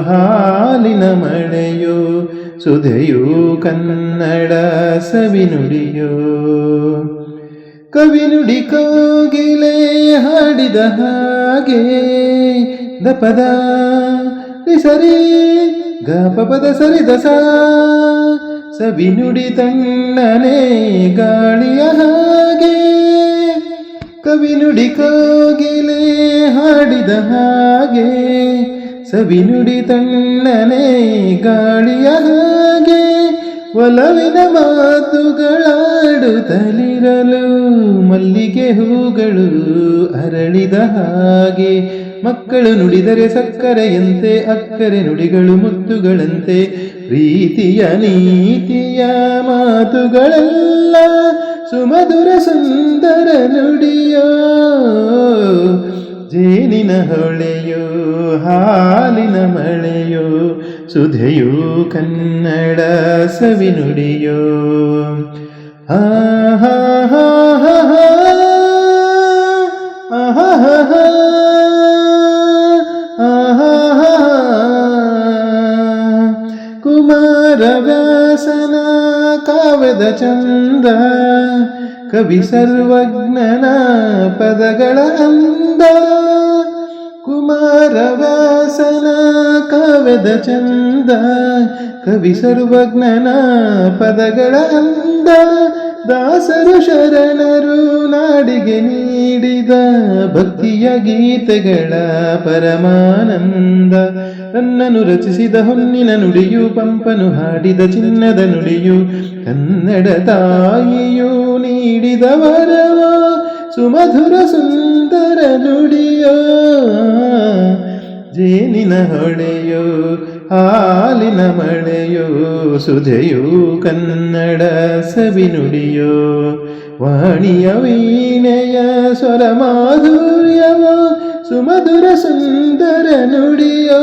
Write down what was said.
ಹಾಲಿನ ಮಳೆಯೋ ಸುಧೆಯೋ ಕನ್ನಡ ಸವಿನುಡಿಯೋ ಕವಿನುಡಿ ಕೋಗಿಲೆ ಹಾಡಿದ ಹಾಗೆ ದಪದ ಸರಿ ಗಪದ ಸರಿ ದಸ ಸವಿನುಡಿ ತಣ್ಣನೆ ಗಾಳಿಯ ಕವಿನುಡಿ ಕೋಗಿಲೆ ಹಾಡಿದ ಹಾಗೆ, ಸವಿನುಡಿ ತಣ್ಣನೆ ಗಾಳಿಯ ಹಾಗೆ, ಒಲವಿನ ಮಾತುಗಳಾಡುತ್ತಲಿರಲು ಮಲ್ಲಿಗೆ ಹೂಗಳು ಅರಳಿದ ಹಾಗೆ. ಮಕ್ಕಳು ನುಡಿದರೆ ಸಕ್ಕರೆಯಂತೆ, ಅಕ್ಕರೆ ನುಡಿಗಳು ಮುತ್ತುಗಳಂತೆ, ಪ್ರೀತಿಯ ನೀತಿಯ ಮಾತುಗಳೆಲ್ಲ ಸುಮಧುರ ಸುಂದರ ನುಡಿಯೋ ಜೇನಿನ ಹೊಳೆಯೋ ಹಾಲಿನ ಮಳೆಯೋ ಸುಧೆಯೋ ಕನ್ನಡ ಸವಿನುಡಿಯೋ ಆ ಹಾ ಹಾ ಹಾ ಹಾ ಆಹಾ ಹಾ ಹಾ ಆಹಾ ಹಾ ಕುಮಾರ ವ್ಯಾಸನ ಕಾವ್ಯದ ಚಂದ ಕವಿ ಸರ್ವಜ್ಞನ ಪದಗಳ ಅಂದ. ಕುಮಾರ ವ್ಯಾಸನ ಕಾವ್ಯದ ಚಂದ ಕವಿ ಸರ್ವಜ್ಞನ ಪದಗಳ ಅಂದ. ದಾಸರು ಶರಣರು ನಾಡಿಗೆ ನೀಡಿದ ಭಕ್ತಿಯ ಗೀತೆಗಳ ಪರಮಾನಂದ. ನನ್ನನ್ನು ರಚಿಸಿದ ಹೊನ್ನಿನ ನುಡಿಯು, ಪಂಪನು ಹಾಡಿದ ಚಿನ್ನದ ನುಡಿಯು, ಕನ್ನಡ ತಾಯಿಯು ನೀಡಿದ ವರವ, ಸುಮಧುರ ಸುಂದರ ನುಡಿಯೋ. ಜೇನಿನ ಹೊಳೆಯೋ ಹಾಲಿನ ಮಳೆಯೋ ಸುಧೆಯೋ ಕನ್ನಡ ಸವಿನುಡಿಯೋ ವಾಣಿಯ ವೀಣೆಯ ಸ್ವರ ಮಾಧುರ್ಯವ ಸುಮಧುರ ಸುಂದರ ನುಡಿಯೋ.